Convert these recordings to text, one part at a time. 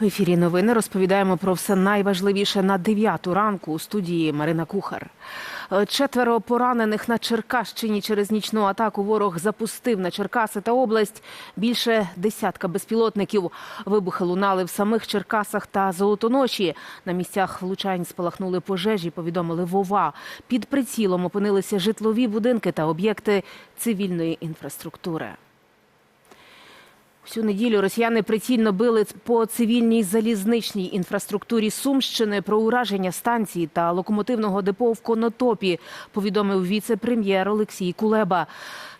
В ефірі новини розповідаємо про все найважливіше на 9 ранку у студії Марина Кухар. Четверо поранених на Черкащині через нічну атаку ворог запустив на Черкаси та область. Більше десятка безпілотників. Вибухи лунали в самих Черкасах та Золотоноші. На місцях влучань спалахнули пожежі, повідомили Вова. Під прицілом опинилися житлові будинки та об'єкти цивільної інфраструктури. Всю неділю росіяни прицільно били по цивільній залізничній інфраструктурі Сумщини про ураження станції та локомотивного депо в Конотопі, повідомив віце-прем'єр Олексій Кулеба.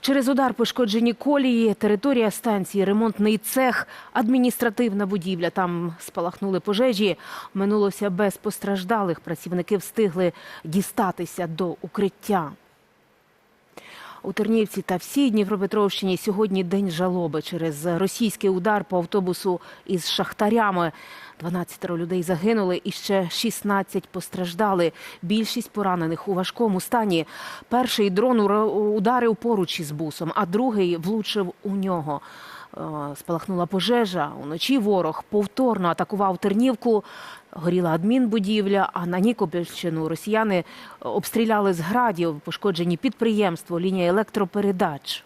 Через удар пошкоджені колії, територія станції, ремонтний цех, адміністративна будівля. Там спалахнули пожежі. Минулося без постраждалих. Працівники встигли дістатися до укриття. У Тернівці та всій Дніпропетровщині сьогодні день жалоби через російський удар по автобусу із шахтарями. 12 людей загинули і ще 16 постраждали. Більшість поранених у важкому стані. Перший дрон ударив поруч із бусом, а другий влучив у нього. Е, Спалахнула пожежа. Уночі ворог повторно атакував Тернівку. Горіла адмінбудівля, а на Нікопільщину росіяни обстріляли з градів, пошкоджені підприємство, лінія електропередач.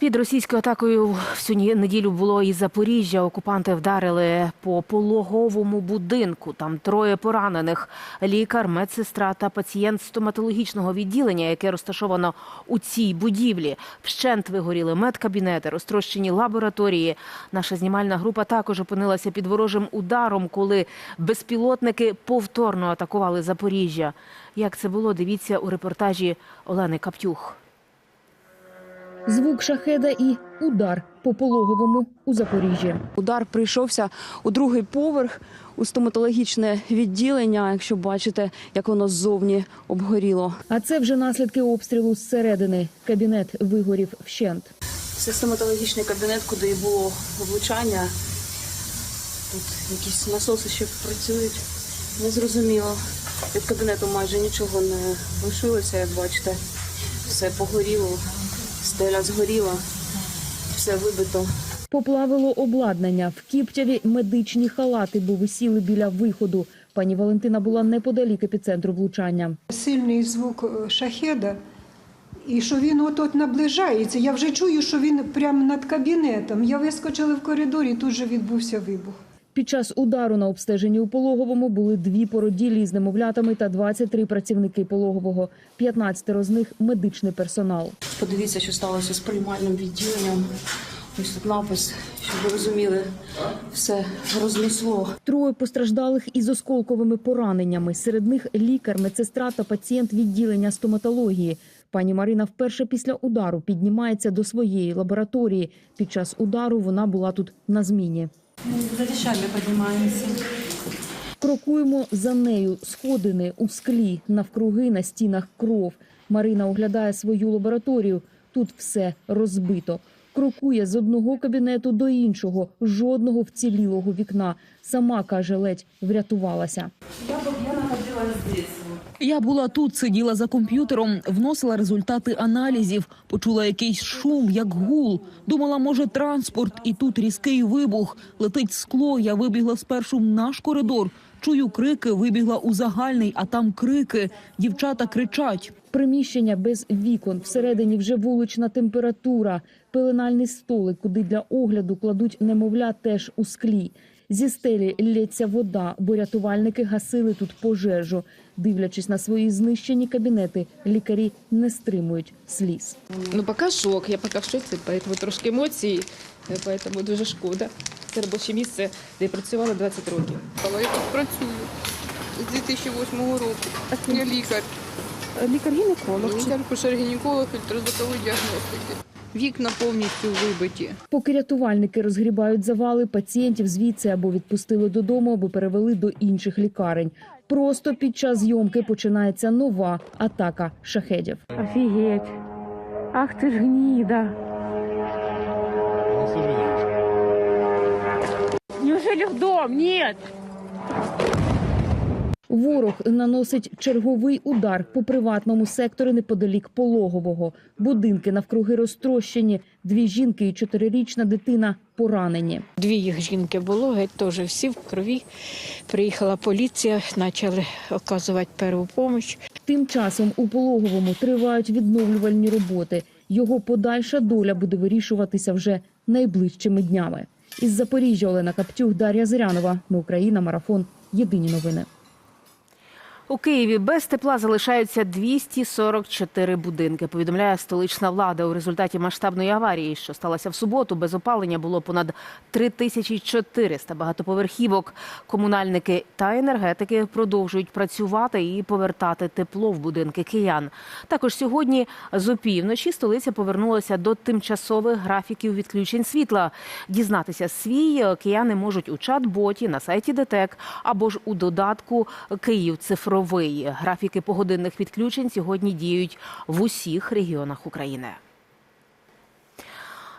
Під російською атакою всю неділю було і Запоріжжя. Окупанти вдарили по пологовому будинку. Там троє поранених: лікар, медсестра та пацієнт стоматологічного відділення, яке розташовано у цій будівлі. Вщент вигоріли медкабінети, розтрощені лабораторії. Наша знімальна група також опинилася під ворожим ударом, коли безпілотники повторно атакували Запоріжжя. Як це було, дивіться у репортажі Олени Каптюх. Звук шахеда і удар по пологовому у Запоріжжі. Удар прийшовся у другий поверх у стоматологічне відділення. Якщо бачите, як воно ззовні обгоріло. А це вже наслідки обстрілу зсередини. Кабінет вигорів вщент. Це стоматологічний кабінет, куди і було влучання. Тут якісь насоси ще працюють. Незрозуміло. Від кабінету майже нічого не лишилося, як бачите. Все погоріло, стеля згоріла, все вибито. Поплавило обладнання. В Кіптяві медичні халати, бо висіли біля виходу. Пані Валентина була неподалік епіцентру влучання. сильний звук е, шахеда, і що він от-от наближається. Я вже чую, що він прямо над кабінетом. Я вискочила в коридор і тут же відбувся вибух. Під час удару на обстеженні у пологовому були дві породілі з немовлятами та 23 працівники пологового. 15 з них медичний персонал. Подивіться, що сталося з приймальним відділенням. Ось тут напис, щоб ви розуміли, все рознесло. Троє постраждалих із осколковими пораненнями. Серед них лікар, медсестра та пацієнт відділення стоматології. Пані Марина вперше після удару піднімається до своєї лабораторії. Під час удару вона була тут на зміні. За вещами поднимаемся. Крокуємо за нею сходини у склі, навкруги на стінах кров. Марина оглядає свою лабораторію. Тут все розбито. Крокує з одного кабінету до іншого, жодного вцілілого вікна. Сама каже, ледь врятувалася. Я була тут, сиділа за комп'ютером, вносила результати аналізів, почула якийсь шум, як гул. Думала, може, транспорт, і тут різкий вибух. Летить скло. Я вибігла спершу в наш коридор. Чую крики, вибігла у загальний, а там крики. Дівчата кричать. Приміщення без вікон. Всередині вже вулична температура. Пеленальний столик, куди для огляду кладуть немовля, теж у склі. Зі стелі лється вода, бо рятувальники гасили тут пожежу. Дивлячись на свої знищені кабінети, лікарі не стримують сліз. Ну, поки шок, я поки в шоці, тому трошки емоцій, е, тому дуже шкода. Це робоче місце, де я працювала 20 років. Але Я тут працюю з 2008 року. Я лікар. Лікар-гінеколог. Лікар, кушер-гінеколог, ультразвукової діагностики. Вікна повністю вибиті. Поки рятувальники розгрібають завали, пацієнтів звідси або відпустили додому, або перевели до інших лікарень. Просто під час зйомки починається нова атака шахедів. Офігеть. Ах ти ж гніда. Неужели в дом? Нет. Ворог наносить черговий удар по приватному сектору неподалік пологового. Будинки навкруги розтрощені. Дві жінки і чотирирічна дитина поранені. Дві їх жінки було, геть теж всі в крові. Приїхала поліція, почали оказувати перву допомогу. Тим часом у пологовому тривають відновлювальні роботи. Його подальша доля буде вирішуватися вже найближчими днями. Із Запоріжжя Олена Каптюх, Дар'я Зирянова. Ми Україна. Марафон. Єдині новини. У Києві без тепла залишаються 244 будинки. Повідомляє столична влада. У результаті масштабної аварії, що сталося в суботу, без опалення було понад 3400 багатоповерхівок. Комунальники та енергетики продовжують працювати і повертати тепло в будинки киян. Також сьогодні з опівночі столиця повернулася до тимчасових графіків відключень світла. Дізнатися свій кияни можуть у чат-боті на сайті ДТЕК або ж у додатку Київ цифровий. Графіки погодинних відключень сьогодні діють в усіх регіонах України.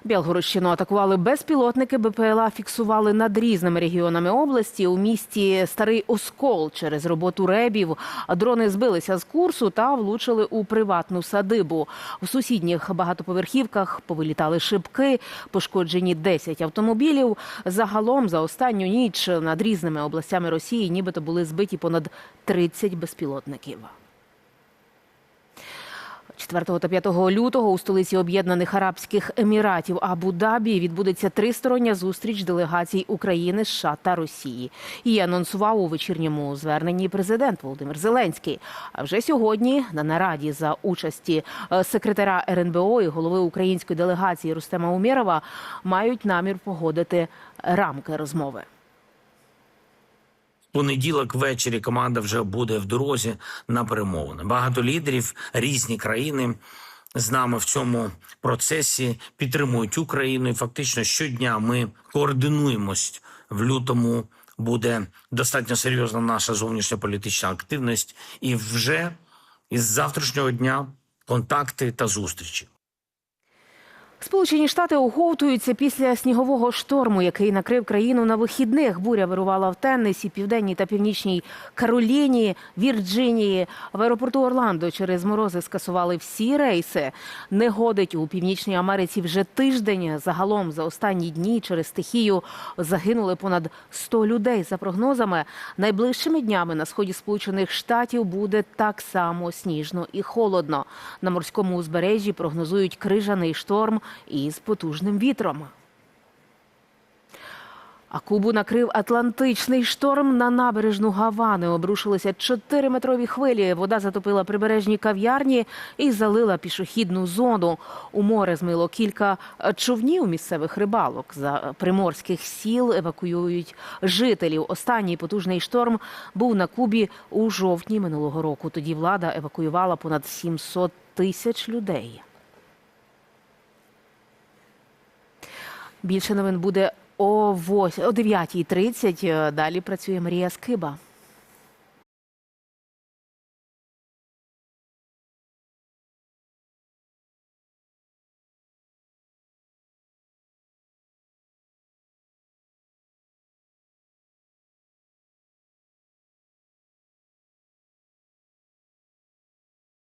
Білгородщину атакували безпілотники. БПЛА фіксували над різними регіонами області. У місті Старий Оскол через роботу ребів. Дрони збилися з курсу та влучили у приватну садибу. У сусідніх багатоповерхівках повилітали шибки, пошкоджені 10 автомобілів. Загалом за останню ніч над різними областями Росії нібито були збиті понад 30 безпілотників. 4 та 5 лютого у столиці Об'єднаних Арабських Еміратів Абу-Дабі відбудеться тристороння зустріч делегацій України, США та Росії. Її анонсував у вечірньому зверненні президент Володимир Зеленський. А вже сьогодні на нараді за участі е, секретаря РНБО і голови української делегації Рустема Умєрова мають намір погодити рамки розмови. Понеділок ввечері команда вже буде в дорозі на перемовини. Багато лідерів різні країни з нами в цьому процесі підтримують Україну. І фактично щодня ми координуємось в лютому. Буде достатньо серйозна наша зовнішня політична активність, і вже із завтрашнього дня контакти та зустрічі. Сполучені Штати оговтуються після снігового шторму, який накрив країну на вихідних. Буря вирувала в Теннесі, південній та північній Кароліні, Вірджинії. В аеропорту Орландо через морози скасували всі рейси. Негодить у північній Америці вже тиждень. Загалом за останні дні через стихію загинули понад 100 людей. За прогнозами, найближчими днями на сході Сполучених Штатів буде так само сніжно і холодно. На морському узбережжі прогнозують крижаний шторм із потужним вітром. А Кубу накрив Атлантичний шторм на набережну Гавани. Обрушилися 4-метрові хвилі. Вода затопила прибережні кав'ярні і залила пішохідну зону. У море змило кілька човнів місцевих рибалок. За приморських сіл евакуюють жителів. Останній потужний шторм був на Кубі у жовтні минулого року. Тоді влада евакуювала понад 700 тисяч людей. Більше новин буде о 9.30. Далі працює Марія Скиба.